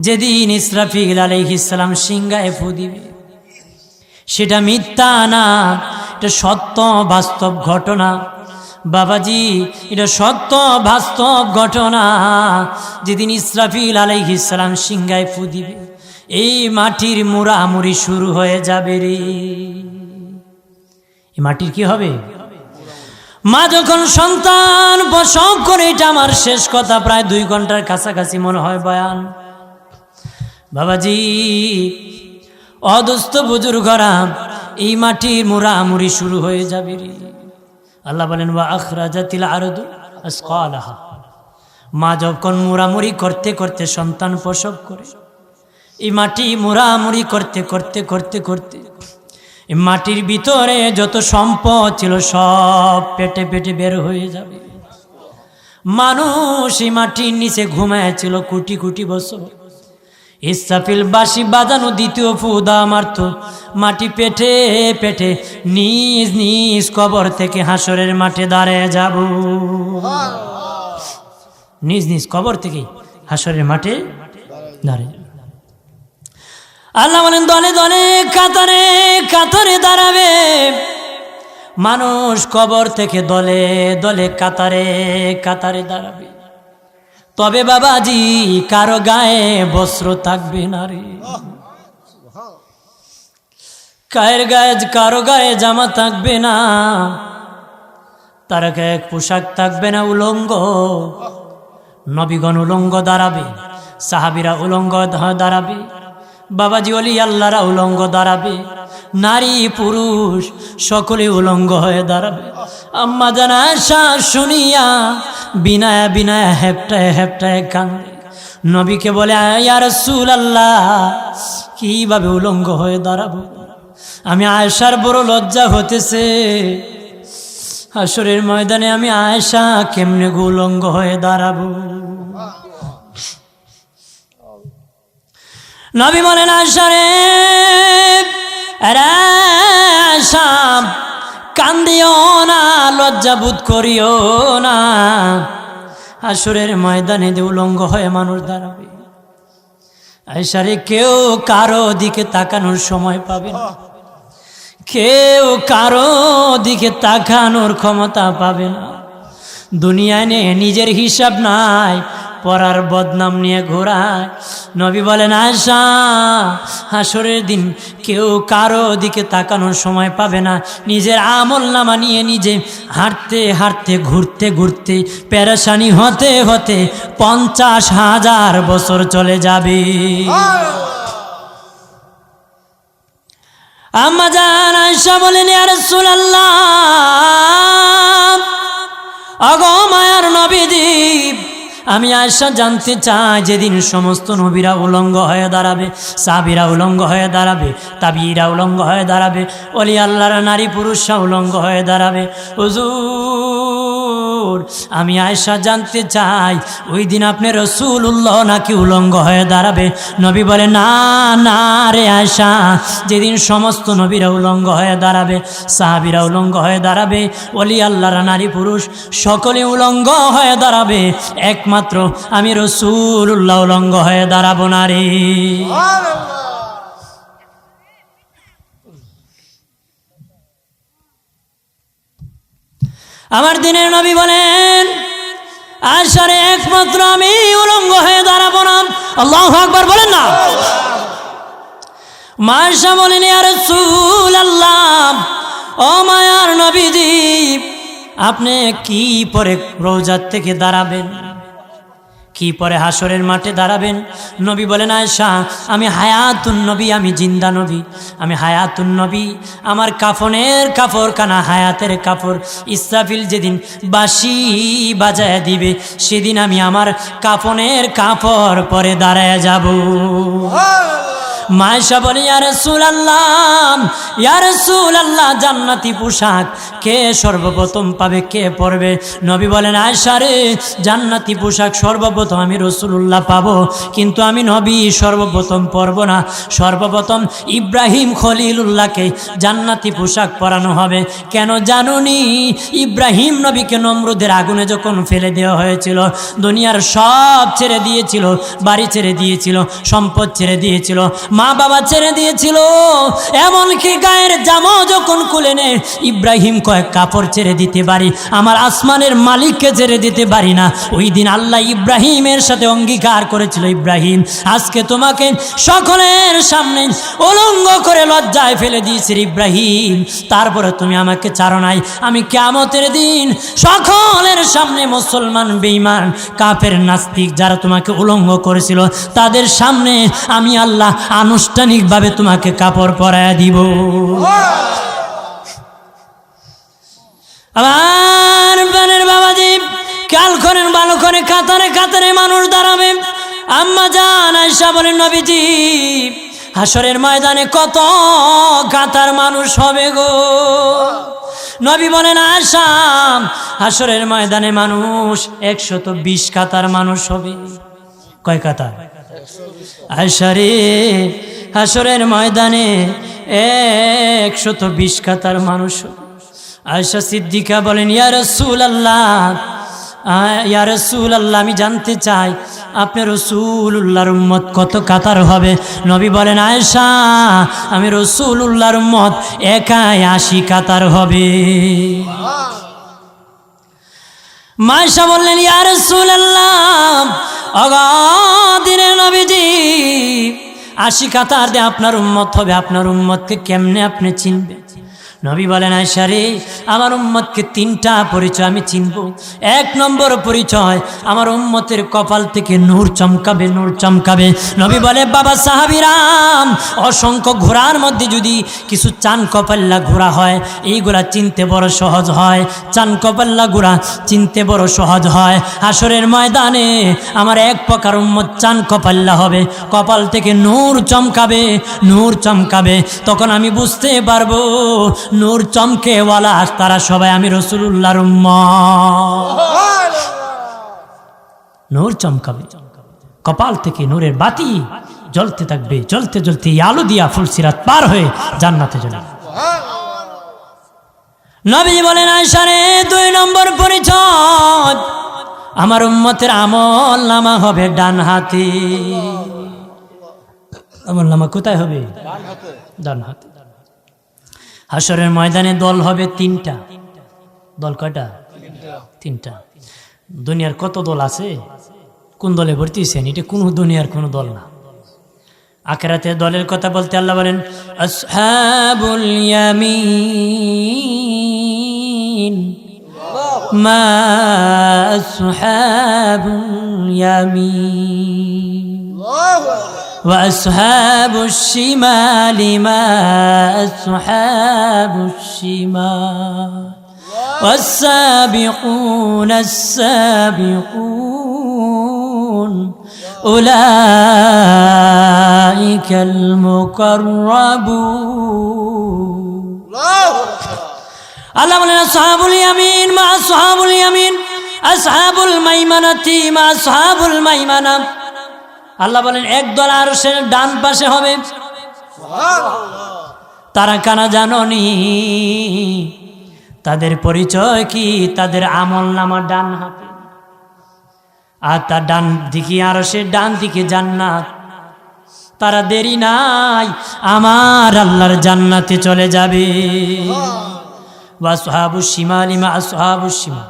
যেদিন ইসরাফিল আলহিসাম সিংগায় ফু দিবে, সেটা মিথ্যা না, এটা সত্য বাস্তব ঘটনা। বাবাজি, এটা সত্য বাস্তব ঘটনা। যেদিন ইসরাফিল আলাইহিসালাম সিংহায় ফু দিবে, এই মাটির মুড়ামুড়ি শুরু হয়ে যাবে রে। এই মাটির কি হবে? মা যখন সন্তান প্রসব করে, এটা আমার শেষ কথা, প্রায় দুই ঘণ্টার কাছাকাছি মনে হয় বয়ান। বাবাজি অদস্ত বুজুর্গরা এই মাটির মুড়ামুড়ি শুরু হয়ে যাবে আল্লাহ বলেন বা আখরা জাতিল আরদু আসকালাহা। মা যখন মুড়ামুড়ি করতে করতে সন্তান প্রসব করে, এই মাটি মুড়ামুড়ি করতে করতে করতে করতে, এই মাটির ভিতরে যত সম্পদ ছিল সব পেটে পেটে বের হয়ে যাবে। মানুষ এই মাটির নিচে ঘুমায় ছিল কোটি কোটি বছর। ইসাফিল বাসি বাজানো দ্বিতীয় ফুদা মারত। মাটি পেটে পেটে নিজ নিজ কবর থেকে হাসরের মাঠে দাঁড়িয়ে যাব। নিজ নিজ কবর থেকে হাসরের মাঠে যাব। আল্লাহ বলেন দলে দলে কাতারে কাতারে দাঁড়াবে। মানুষ কবর থেকে দলে দলে কাতারে কাতারে দাঁড়াবে। তবে বাবাজি, কারও গায়ে বস্ত্র থাকবে না রে। কায়ের গায়ে, কারও গায়ে জামা থাকবে না। তার গায়ে পোশাক থাকবে না উলঙ্গ। নবীগণ উলঙ্গ দাঁড়াবে, সাহাবিরা উলঙ্গ দাঁড়াবে। বাবাজি অলি আল্লাহরা উলঙ্গ দাঁড়াবে। নারী, পুরুষ, সকলে উলঙ্গ হয়ে দাঁড়াবে। আম্মা জানা আশা শুনিয়া বিনায়া বিনায়া হেপটায় হেপটায় কান্দে নবীকে বলে ইয়ার সুল আল্লাহ কীভাবে উলঙ্গ হয়ে দাঁড়াবো? আমি আয়সার বড় লজ্জা হতেছে। হাসরের ময়দানে আমি আয়সা কেমনে গুলঙ্গ হয়ে দাঁড়াবো? নবী বলেন আশারে আশা কান্দিও না লজ্জাবোধ করিও না। হাসুরের ময়দানে উলঙ্গ হয়ে মানুষ দাঁড়াবে। আয়সারে কেউ কারও দিকে তাকানোর সময় পাবে না। কেউ কারও দিকে তাকানোর ক্ষমতা পাবে না। দুনিয়ায় নিয়ে নিজের হিসাব নাই পরার বদনাম নিয়ে ঘোরায় নবী বলেন আশা হাসরের দিন কেউ কারও দিকে তাকানোর সময় পাবে না। নিজের আমল নামা নিয়ে নিজে হাঁটতে হাঁটতে, ঘুরতে ঘুরতে প্যারাসানি হতে হতে পঞ্চাশ হাজার বছর চলে যাবে। আম্মা জান আয়সা বলেন আর সুলাল্লাহ অগো মায়ার নবীদ্বীপ আমি আয়সা জানতে চাই যেদিন সমস্ত নবীরা উলঙ্গ হয়ে দাঁড়াবে সাবিরা উলঙ্গ হয়ে দাঁড়াবে তাবিরা উলঙ্গ হয়ে দাঁড়াবে অলি আল্লাহর নারী পুরুষরা উলঙ্গ হয়ে দাঁড়াবে। হুজুর আমি আয়সা জানতে চাই, ওই দিন আপনি রসুল উল্লাহ নাকি উলঙ্গ হয়ে দাঁড়াবে? নবী বলে, না না রে আয়সা যেদিন সমস্ত নবীরা উলঙ্গ হয়ে দাঁড়াবে, সাহাবিরা উলঙ্গ হয়ে দাঁড়াবে অলি আল্লাহর নারী পুরুষ, সকলে উলঙ্গ হয়ে দাঁড়াবে, একমাত্র আমি রসুল উল্লাহ উলঙ্গ হয়ে দাঁড়াবো না রে। আমার দিনের নবী বলেন আসরে একমাত্র আমি উলঙ্গ হয়ে দাঁড়াবো না। আল্লাহ আকবর বলেন না। মার্শা বলেন আর সুল আল্লাহ আপনি কি পরে রোজার থেকে দাঁড়াবেন? কি পরে হাসরের মাঠে দাঁড়াবেন? নবী বলেন আয়সা আমি হায়াতুন নবী আমি জিন্দা নবী। আমি হায়াতুন নবী আমার কাফনের কাপড় কানা হায়াতের কাপড় ইসরাফিল যেদিন বাসি বাজায় দিবে সেদিন আমি আমার কাফনের কাপড় পরে দাঁড়ায় যাব। মায়েশা বলে ইয়ার সুল আল্লাহ ইয়ার সুল আল্লাহ জান্নাতি পোশাক কে সর্বপ্রথম পাবে কে পরবে? নবী বলেন আয়সা রে জান্নাতি পোশাক সর্বপ্রথম আমি রসুল্লাহ পাবো, কিন্তু আমি নবী সর্বপ্রথম পরব না। সর্বপ্রথম ইব্রাহিম খলিলুল্লাহকে জান্নাতি পোশাক পরানো হবে। কেন জানুনি? ইব্রাহিম নবীকে নমরুদের আগুনে যখন ফেলে দেওয়া হয়েছিল, দুনিয়ার সব ছেড়ে দিয়েছিল, বাড়ি ছেড়ে দিয়েছিল, সম্পদ ছেড়ে দিয়েছিল, মা বাবা ছেড়ে দিয়েছিল। এমনকি গায়ের জামাও যখন খুলে নে, ইব্রাহিম কয়েক কাপড় ছেড়ে দিতে পারি, আমার আসমানের মালিককে ছেড়ে দিতে পারি না। ওই দিন আল্লাহ ইব্রাহিমের সাথে অঙ্গীকার করেছিল ইব্রাহিম। আজকে তোমাকে সকলের সামনে উলঙ্গ করে লজ্জায় ফেলে দিয়েছি ইব্রাহিম। তারপরে তুমি আমাকে চারো নাই। আমি কেমতের দিন সকলের সামনে মুসলমান, বেঈমান, কাফের, নাস্তিক যারা তোমাকে উলঙ্গ করেছিল, তাদের সামনে আমি আল্লাহ আনুষ্ঠানিকভাবে তোমাকে কাপড় পরায় দিব। আমার বানের বাবাজি কাল করেন, ভালো করে কাতারে কাতারে মানুষ দাঁড়াবে। আম্মা জান আয়সা বলেন, নবীজি হাসরের ময়দানে কত কাতার মানুষ হবে গো। নবী বলেন আসাম হাসরের ময়দানে মানুষ একশত বিশ কাতার মানুষ হবে। কয় কাতার? আয়সারে হাসরের ময়দানে একশত বিশ কাতার মানুষ আয়সা সিদ্দিকা বলেন, ইয়া রসুল আল্লাহ ইয়া রসুল আল্লাহ আমি জানতে চাই, আপনি রসুল উল্লাহর উম্মত কত কাতার হবে? নবী বলেন, আয়েশা, আমি রসুল উল্লাহর উম্মত একাই আশি কাতার হবে। মায়েশা বললেন, ইয়া রসুল আল্লাহ নবীজি, আশি কাতার দিয়ে আপনার উম্মত হবে। আপনার উম্মতকে কেমনে আপনি চিনবেন? নবী বলেন আয়সারে আমার উম্মতকে তিনটা পরিচয় আমি চিনব। এক নম্বর পরিচয়, আমার উম্মতের কপাল থেকে নূর চমকাবে নূর চমকাবে। নবী বলে, বাবা সাহাবিরাম, অসংখ্য ঘোড়ার মধ্যে যদি কিছু চান কপাল্লা ঘোড়া হয়, এইগুলা চিনতে বড় সহজ হয়। চান কপাল্লা ঘোড়া চিনতে বড় সহজ হয়। হাসরের ময়দানে আমার এক প্রকার উম্মত চান কপাল্লা হবে। কপাল থেকে নূর চমকাবে নূর চমকাবে। তখন আমি বুঝতে পারব নূর চমকেওয়ালা তারা সবাই আমি রসুল্লাহর নূর চমকাবে। কপাল থেকে নূরের বাতি জ্বলতে থাকবে। জ্বলতে জ্বলতে আলো দিয়া ফুলসিরাত পার হয়ে জান্নাতে চলে নবী বলেন আয়সারে দুই নম্বর পরিচয় আমার উম্মতের আমল নামা হবে ডান হাতে। আমল নামা কোথায় হবে? ডান হাতে। হাসরের ময়দানে দল হবে তিনটা। দল কয়টা? তিনটা। দুনিয়ার কত দল আছে? কোন দলে ভর্তি হয়েছেন? এটা কোনো দুনিয়ার কোনো দল না। আখেরাতে দলের কথা বলতে আল্লাহ বলেন মা আসহাবুল ইয়ামিন। وأصحاب الشمال ما أصحاب الشمال والسابقون السابقون أولئك المقربون. الله بولين أصحاب اليمين مع أصحاب اليمين أصحاب الميمنة مع أصحاب الميمنة. আল্লাহ বলেন একদল আর সে ডান পাশে হবে। তারা কানা জাননি। তাদের পরিচয় কি? তাদের আমল নামা ডান হাতে। আর তার ডান দিকে আর সে ডান দিকে জান্নাত। তারা দেরি নাই, আমার আল্লাহর জান্নাতে চলে যাবে। বা সোহাবু সীমা লিমা সোহাবু সীমা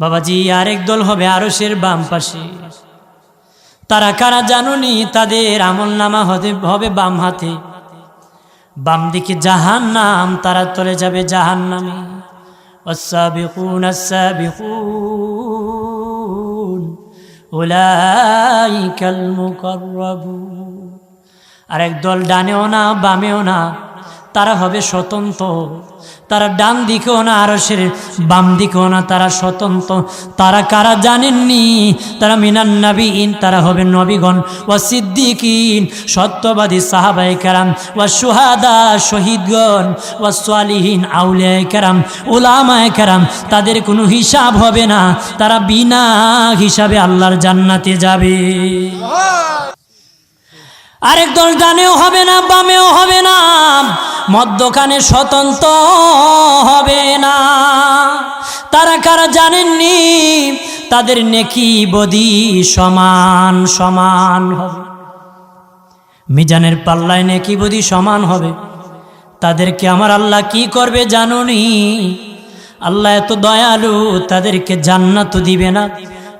বাবাজি, আরেক দল হবে আরসের বাম পাশে। তারা কারা জানুনি তাদের আমল নামা হতে হবে বাম হাতে বাম দিকে জাহান নাম তারা চলে যাবে জাহান নামে والسابقون السابقون أولئك المقربون আরেক দল ডানেও না বামেও না তারা হবে স্বতন্ত্র তারা ডান দিকেও না আরসের বাম দিকেও না, তারা স্বতন্ত্র। তারা কারা জানেননি? তারা মিনান নবীন, তারা হবে নবীগণ। ও সিদ্দিকিন, সত্যবাদী সাহাবাই কারাম। ও সুহাদা শহীদগণ। ও সালিহীন, আউলিয়ায় কারাম। উলামায় কারাম, তাদের কোনো হিসাব হবে না। তারা বিনা হিসাবে আল্লাহর জান্নাতে যাবে। আরেক দল ডানেও হবে না, বামেও হবে না মদ্যখানে স্বতন্ত্র হবে না। তারা কারা জানেননি? তাদের নেকি বদি সমান সমান হবে। মিজানের পাল্লায় নেকি বদি সমান হবে। তাদেরকে আমার আল্লাহ কি করবে জানুনি? আল্লাহ এত দয়ালু, তাদেরকে জান্নাত দিবে না।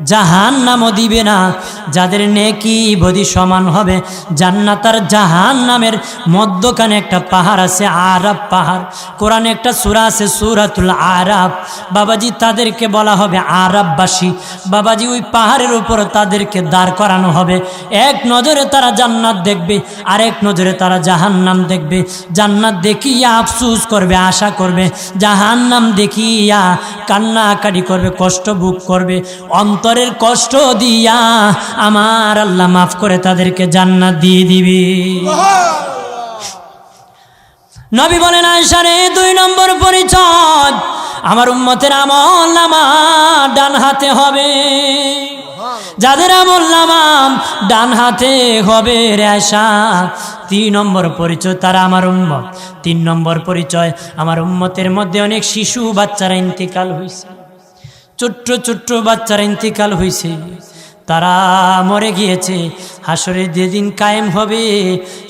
জাহান নামও দিবে না। যাদের নেকি বদি সমান হবে জান্নাত আর জাহান নামের মধ্যখানে একটা পাহাড় আছে, আরাব পাহাড়। কোরআনে একটা সুরা আছে, সুরাতুল আরাব। বাবাজি, তাদেরকে বলা হবে আরাববাসী। বাবাজি, ওই পাহাড়ের উপর তাদেরকে দাঁড় করানো হবে। এক নজরে তারা জান্নাত দেখবে, আরেক নজরে তারা জাহান্নাম দেখবে। জান্নাত দেখিয়া আফসুস করবে, আশা করবে। জাহান জাহান্নাম দেখিয়া কান্নাকাটি করবে, কষ্ট বুক করবে। অন্তরের কষ্ট দিয়া আমার আল্লাহ মাফ করে তাদেরকে জান্নাত দিয়ে দিবে। নবী বলেন আয়সারে দুই নম্বর পরিচয়, আমার উম্মতের আমল নামা ডান হাতে হবে। যাদের আমল নামাম ডান হাতে হবে রেশা তিন নম্বর পরিচয় তারা আমার উম্মত। তিন নম্বর পরিচয় আমার উম্মতের মধ্যে অনেক শিশু বাচ্চারা ইন্তিকাল হয়েছে ছোট্ট ছোট্ট বাচ্চারা ইন্তিকাল হয়েছে তারা মরে গিয়েছে। হাসরে যেদিন কায়েম হবে,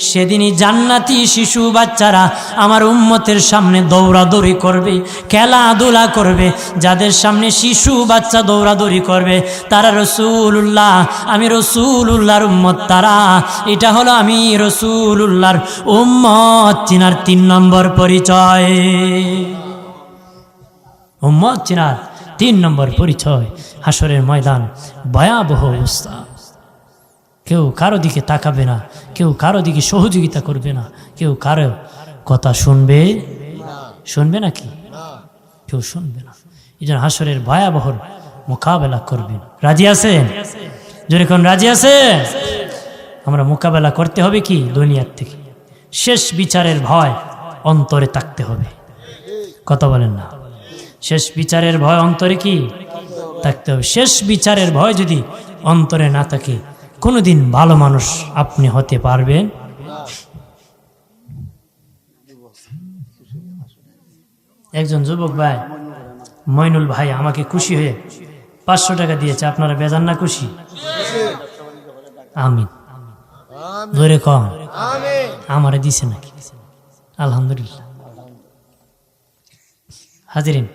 সেদিনই জান্নাতি শিশু বাচ্চারা আমার উম্মতের সামনে দৌড়াদৌড়ি করবে, খেলাধুলা করবে। যাদের সামনে শিশু বাচ্চা দৌড়াদৌড়ি করবে, তারা রসুল্লাহ আমি রসুল্লাহর উম্মত। তারা, এটা হলো আমি রসুল্লাহর উম্মত, চিনার তিন নম্বর পরিচয়। উম্মত, চিনার তিন নম্বর পরিচয় হাসরের ময়দান। ভয়াবহ অবস্থা। কেউ কারও দিকে তাকাবে না, কেউ কারও দিকে সহযোগিতা করবে না, কেউ কারও কথা শুনবে শুনবে নাকি? কেউ শুনবে না। এই জন্য হাসরের ভয়াবহ মোকাবেলা করবেন। রাজি আছেন? যেরকম রাজি আছে আমরা মোকাবেলা করতে হবে কি দুনিয়ার থেকে? শেষ বিচারের ভয় অন্তরে থাকতে হবে। কথা বলেন না। শেষ বিচারের ভয় অন্তরে কি? থাকতে হবে শেষ বিচারের ভয় যদি অন্তরে না থাকে, কোনোদিন ভালো মানুষ আপনি হতে পারবেন? একজন যুবক ভাই, মইনুল ভাই, আমাকে খুশি হয়ে পাঁচশো টাকা দিয়েছে। আপনারা বেজান না খুশি? আমিন। ধরে কম। আমারে দিছে নাকি? আলহামদুলিল্লাহ। হাজিরিন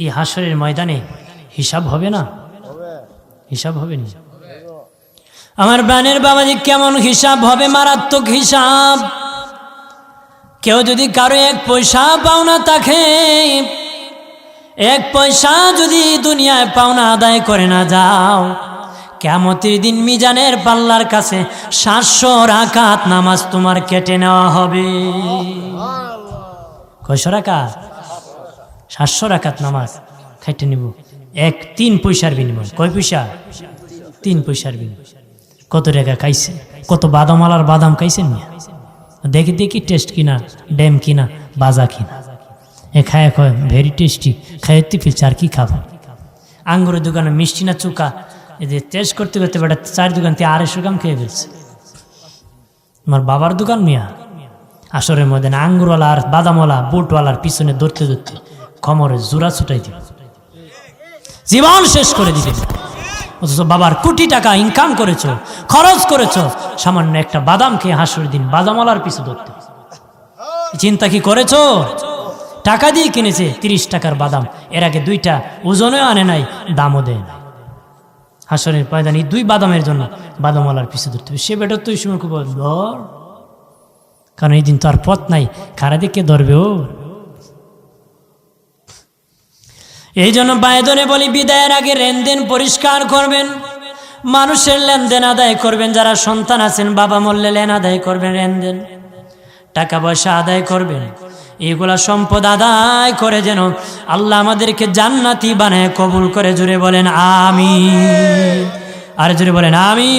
এই হাসরের ময়দানে হিসাব হবে না? হিসাব হবে না? আমার প্রাণের বাবাজি কেমন হিসাব হবে? মারাত্মক হিসাব। কেউ যদি কারও এক পয়সা পাওনা থাকে এক পয়সা যদি দুনিয়ায় পাওনা আদায় করে না যাও। কেমতের দিন মিজানের পাল্লার কাছে সাতশো রাকাত নামাজ তোমার কেটে নেওয়া হবে। কয়শো রাকাত? সাতশো রাকাত নামাজ খাইতে নিব। এক, তিন পয়সার বিনিময়। কয় পয়সা? তিন পয়সার বিনিময়। কত টাকা খাইছে? কত বাদামালার বাদাম খাইছেন না দেখি দেখি, টেস্ট কিনা, ড্যাম কিনা, বাজা কিনা। এ খায় কয়, ভেরি টেস্টি খাইতে ফিলছে, আর কি খাব? আঙ্গুরের দোকানে মিষ্টি না চুকা এদের টেস্ট করতে করতে বেটা চার দোকান থেকে আড়াইশো গ্রাম খেয়ে ফেলছে। আমার বাবার দোকান মিয়া? আসরের মধ্যে আঙ্গুরওয়ালা আর বাদামওয়ালা, বুটওয়ালার পিছনে ধরতে ধরতে খমরে জোড়া ছুটাই দিবে জীবন শেষ করে দিবে। অথচ বাবার কোটি টাকা ইনকাম করেছ, খরচ করেছ, সামান্য একটা বাদাম খেয়ে হাসুর দিন বাদামওয়ালার পিছু ধরতে। চিন্তা কি করেছ? টাকা দিয়ে কিনেছে তিরিশ টাকার বাদাম। এর আগে দুইটা ওজনেও আনে নাই, দামও দেয় নাই। হাসনের পয়দানি দুই বাদামের জন্য বাদামওয়ালার পিছু ধরতে সে বেটার তো ওই সময় খুব কারণ এই দিন তো আর পথ নাই। কারা দিকে ধরবে ও। এই জন্য বায়দনে বলি, বিদায়ের আগে লেনদেন পরিষ্কার করবেন। মানুষের লেনদেন আদায় করবেন, যারা সন্তান আছেন, বাবা মরলে লেন আদায় করবেন লেনদেন। টাকা পয়সা আদায় করবেন, এগুলা সম্পদ আদায় করে যেন আল্লাহ আমাদেরকে জান্নাতি বানায় কবুল করে জুড়ে বলেন আমি আর জুড়ে বলেন আমি